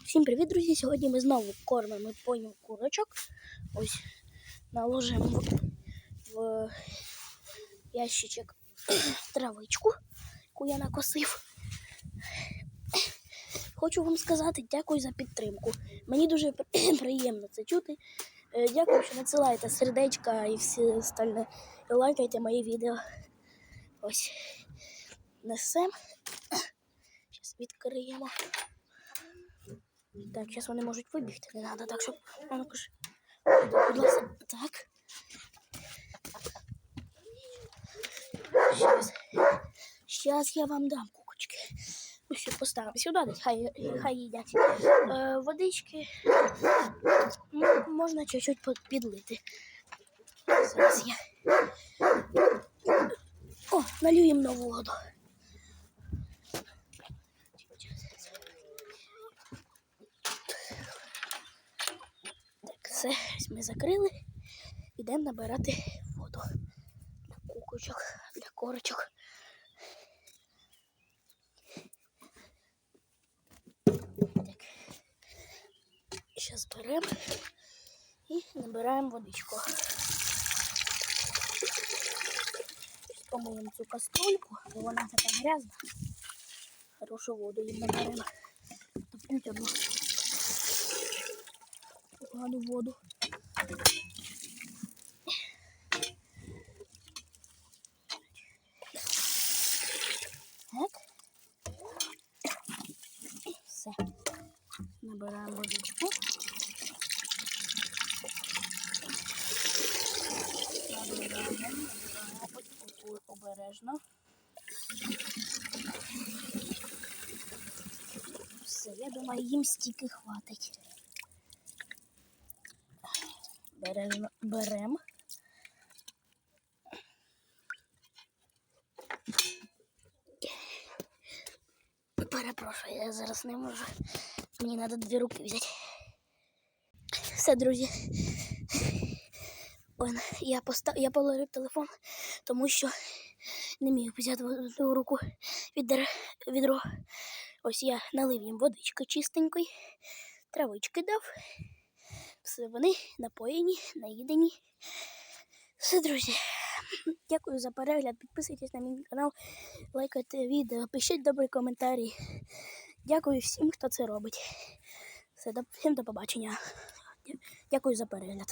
Всім привіт, друзі! Сьогодні ми знову кормимо поню курочок. Ось наложимо в, ящичок травичку, яку я накосив. Хочу вам сказати дякую за підтримку. Мені дуже приємно це чути. Е, Дякую, що надсилаєте сердечка і всі остальне. Лайкайте мої відео. Ось несем. Зараз відкриємо. Так, зараз вони можуть вибігти. Не треба так, щоб. А ну кажи. Будь ласка, так. Щас. Я вам дам кукочки. Ну поставимо сюди хай, хай їдять. Е, водички м, можна чуть-чуть підлити. Зараз я. О, налью їм нову воду. Так, все, ми закрили. Йдемо набирати воду для кукочок, для корочок. Так. Зараз беремо і набираємо водичку. Щас Помиємо цю каструльку, бо вона така грязна. Хорошу воду їм наберемо. Та одну погану воду. Так. Все. Набираємо водичку. Обережно. Все, я думаю, їм стільки хватить. Беремо. Берем. Перепрошую, я зараз не можу. Мені треба дві руки взяти. Все, друзі. Он, я постав... я положив телефон, тому що не міг взяти одну руку відер... відро. Ось я налив їм водички чистенької, травички дав. Все, вони напоєні, наїдені. Все, друзі. Дякую за перегляд. Підписуйтесь на мій канал, лайкайте відео, пишіть добрі коментарі. Дякую всім, хто це робить. Все, всім до побачення. Дякую за перегляд.